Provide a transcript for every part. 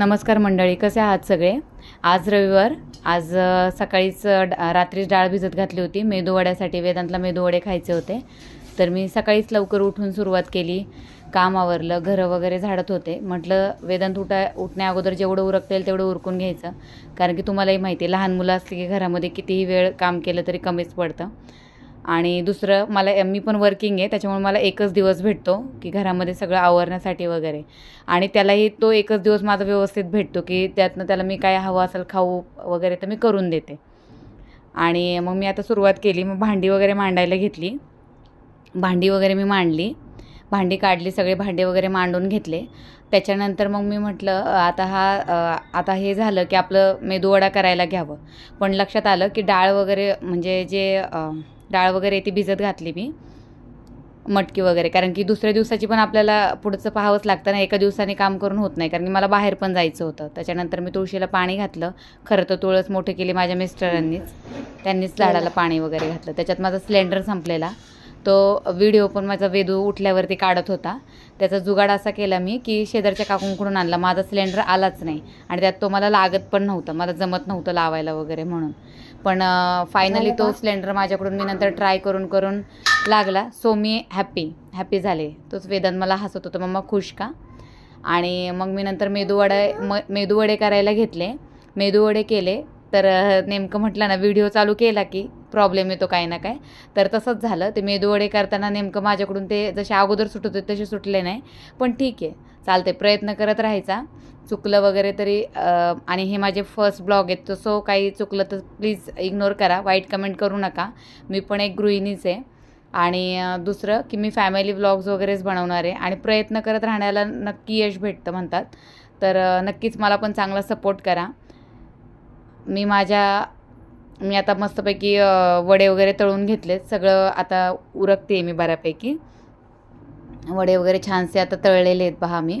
नमस्कार मंडळी कसे आहात सगळे? आज रविवार आज सकाळीच डा- रात्रीच डाळ भिजत घातली होती. मेदूवड्यासाठी वेदांतला मेदूवडे खायचे होते. तर मी सकाळीच लवकर उठून सुरुवात केली. काम आवरलं घरं वगैरे झाडत होते. म्हटलं वेदांत उठा उठण्या अगोदर जेवढं उरकता येईल तेवढं उरकून घ्यायचं. कारण की तुम्हालाही माहिती आहे लहान मुलं असली की घरामध्ये कितीही वेळ काम केलं तरी कमीच पडतं. आणि दुसरं मला मी पण वर्किंग आहे त्याच्यामुळे मला एकच दिवस भेटतो की घरामध्ये सगळं आवरण्यासाठी वगैरे. आणि त्यालाही तो एकच दिवस माझा व्यवस्थित भेटतो की त्यातनं त्याला मी काय हवं असेल खाऊ वगैरे तर मी करून देते. आणि मग मी आता सुरुवात केली मग भांडी वगैरे मांडायला घेतली. भांडी वगैरे मी मांडली. भांडी काढली सगळे भांडे वगैरे मांडून घेतले. त्याच्यानंतर मग मी म्हटलं आता हा आता हे झालं की आपलं मेदूवडा करायला घ्यावं. पण लक्षात आलं की डाळ वगैरे म्हणजे जे डाळ वगैरे ती भिजत घातली मी मटकी वगैरे. कारण की दुसऱ्या दिवसाची पण आपल्याला पुढचं पाहावंच लागतं ना एका दिवसाने काम करून होत नाही. कारण की मला बाहेर पण जायचं होतं. त्याच्यानंतर मी तुळशीला पाणी घातलं. खरं तर तुळस मोठी केली माझ्या मिस्टरांनीच. त्यांनीच झाडाला पाणी वगैरे घातलं. त्याच्यात माझा सिलेंडर संपलेला. तो व्हिडिओ पण माझा वेदू उठल्यावरती काढत होता. त्याचा जुगाड असा केला मी की शेजारच्या काकूंकडून आणला. माझा सिलेंडर आलाच नाही आणि त्यात तो मला लागत पण नव्हतं. मला जमत नव्हतं लावायला वगैरे म्हणून. पण फायनली तो सिलेंडर माझ्याकडून मी नंतर ट्राय करून करून लागला. सो मी हॅप्पी हॅप्पी झाले. तोच वेदांत मला हसत होतं. मम्मा खुश का? आणि मग मी नंतर मेदूवडे म मेदूवडे करायला घेतले. मेदूवडे केले. तर नेमकं म्हटलं ना व्हिडिओ चालू केला की प्रॉब्लेम येतो काही ना काय तर तसंच झालं. ते मेदूवडे करताना नेमकं माझ्याकडून ते जसे अगोदर सुटत होते तसे सुटले नाही. पण ठीक आहे. चालते प्रयत्न करत राहायचा. चुकलं वगैरे तरी आणि हे माझे फर्स्ट ब्लॉग आहेत. तर सो काही चुकलं तर प्लीज इग्नोर करा. वाईट कमेंट करू नका. मी पण एक गृहिणीच आहे. आणि दुसरं की मी फॅमिली व्लॉग्स वगैरेच बनवणार आहे. आणि प्रयत्न करत राहण्याला नक्की यश भेटतं म्हणतात. तर नक्कीच मला पण चांगला सपोर्ट करा. मी माझ्या मी आता मस्तपैकी वडे वगैरे तळून घेतलेत. सगळं आता उरकते मी बऱ्यापैकी. वडे वगैरे छानसे आता तळलेले आहेत पहा मी.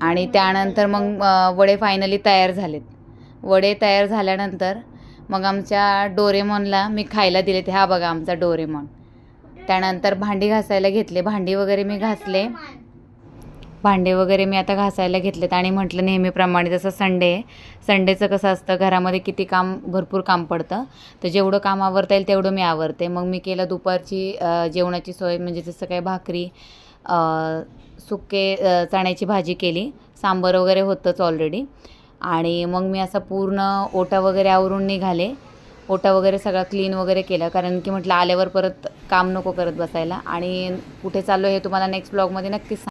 आणि त्यानंतर मग वडे फायनली तयार झालेत. वडे तयार झाल्यानंतर मग आमच्या डोरेमॉनला मी खायला दिले ते हा बघा आमचा डोरेमॉन. त्यानंतर भांडी घासायला घेतले. भांडी वगैरे मी घासले. भांडे वगैरे मी आता घासायला घेतलेत आणि म्हटलं नेहमीप्रमाणे जसं संडे आहे संडेचं कसं असतं घरामध्ये किती काम भरपूर काम पडतं. तर जेवढं काम आवरता येईल तेवढं मी आवरते. मग मी केलं दुपारची जेवणाची सोय म्हणजे जसं काही भाकरी सुके चण्याची भाजी केली. सांबर वगैरे होतंच ऑलरेडी आणि मग मी असं पूर्ण ओटा वगैरे आवरून निघाले. ओटा वगैरे सगळं क्लीन वगैरे केलं. कारण की म्हटलं आल्यावर परत काम नको करत बसायला. आणि कुठे चाललो हे तुम्हाला नेक्स्ट ब्लॉगमध्ये नक्कीच